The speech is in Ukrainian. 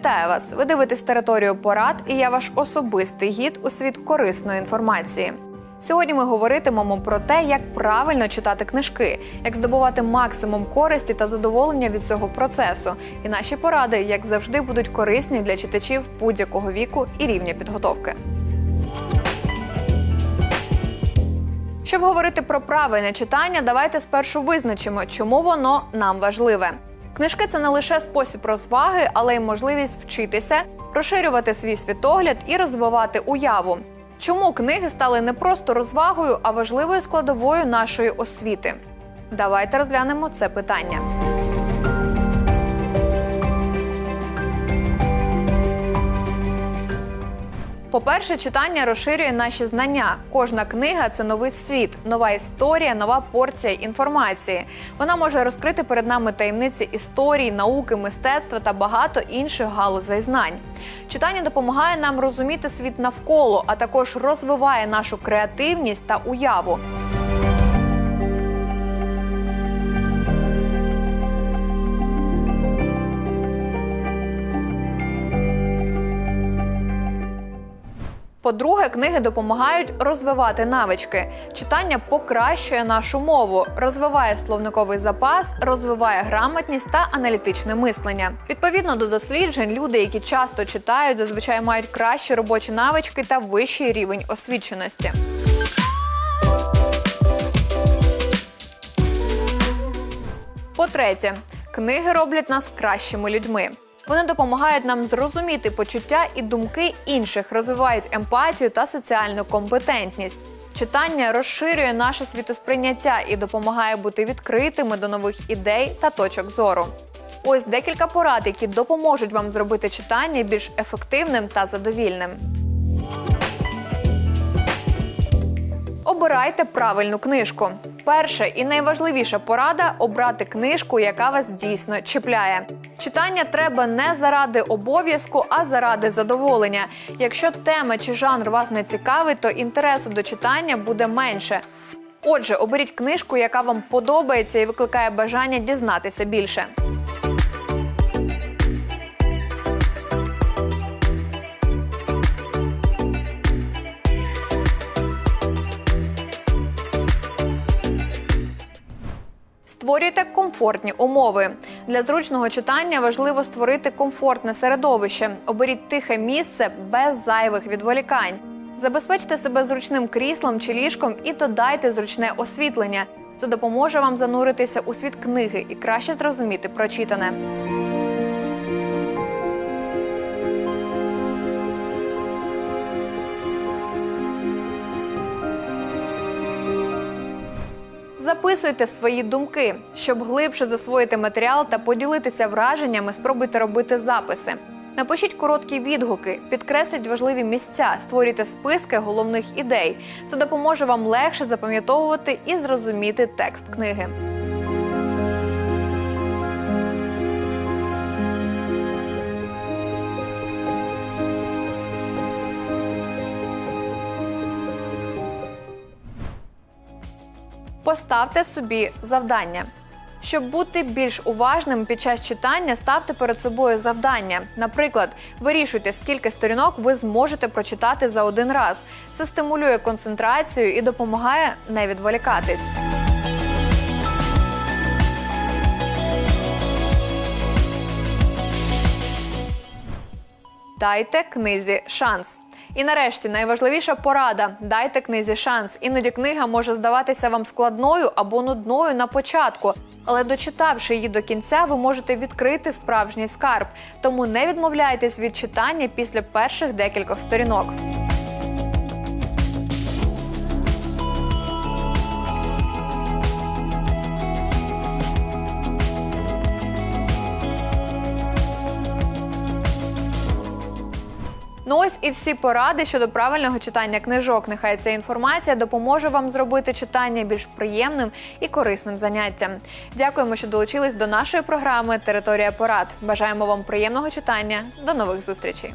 Вітаю вас! Ви дивитесь територію порад, і я ваш особистий гід у світ корисної інформації. Сьогодні ми говоритимемо про те, як правильно читати книжки, як здобувати максимум користі та задоволення від цього процесу. І наші поради, як завжди, будуть корисні для читачів будь-якого віку і рівня підготовки. Щоб говорити про правильне читання, давайте спершу визначимо, чому воно нам важливе. Книжки це не лише спосіб розваги, але й можливість вчитися, розширювати свій світогляд і розвивати уяву. Чому книги стали не просто розвагою, а важливою складовою нашої освіти? Давайте розглянемо це питання. По-перше, читання розширює наші знання. Кожна книга це новий світ, нова історія, нова порція інформації. Вона може розкрити перед нами таємниці історії, науки, мистецтва та багато інших галузей знань. Читання допомагає нам розуміти світ навколо, а також розвиває нашу креативність та уяву. По-друге, книги допомагають розвивати навички. Читання покращує нашу мову, розвиває словниковий запас, розвиває грамотність та аналітичне мислення. Відповідно до досліджень, люди, які часто читають, зазвичай мають кращі робочі навички та вищий рівень освіченості. По-третє, книги роблять нас кращими людьми. Вони допомагають нам зрозуміти почуття і думки інших, розвивають емпатію та соціальну компетентність. Читання розширює наше світосприйняття і допомагає бути відкритими до нових ідей та точок зору. Ось декілька порад, які допоможуть вам зробити читання більш ефективним та задовільним. Обирайте правильну книжку. Перша і найважливіша порада обрати книжку, яка вас дійсно чіпляє. Читання треба не заради обов'язку, а заради задоволення. Якщо тема чи жанр вас не цікавить, то інтересу до читання буде менше. Отже, оберіть книжку, яка вам подобається і викликає бажання дізнатися більше. Створюйте комфортні умови. Для зручного читання важливо створити комфортне середовище. Оберіть тихе місце без зайвих відволікань. Забезпечте себе зручним кріслом чи ліжком і додайте зручне освітлення. Це допоможе вам зануритися у світ книги і краще зрозуміти прочитане. Записуйте свої думки, щоб глибше засвоїти матеріал та поділитися враженнями. Спробуйте робити записи. Напишіть короткі відгуки, підкресліть важливі місця, створюйте списки головних ідей. Це допоможе вам легше запам'ятовувати і зрозуміти текст книги. Поставте собі завдання. Щоб бути більш уважним під час читання, ставте перед собою завдання. Наприклад, вирішуйте, скільки сторінок ви зможете прочитати за один раз. Це стимулює концентрацію і допомагає не відволікатись. Дайте книзі шанс. І нарешті найважливіша порада: дайте книзі шанс. Іноді книга може здаватися вам складною або нудною на початку. Але дочитавши її до кінця, ви можете відкрити справжній скарб. Тому не відмовляйтесь від читання після перших декількох сторінок. Ну ось і всі поради щодо правильного читання книжок. Нехай ця інформація допоможе вам зробити читання більш приємним і корисним заняттям. Дякуємо, що долучились до нашої програми Територія порад. Бажаємо вам приємного читання. До нових зустрічей.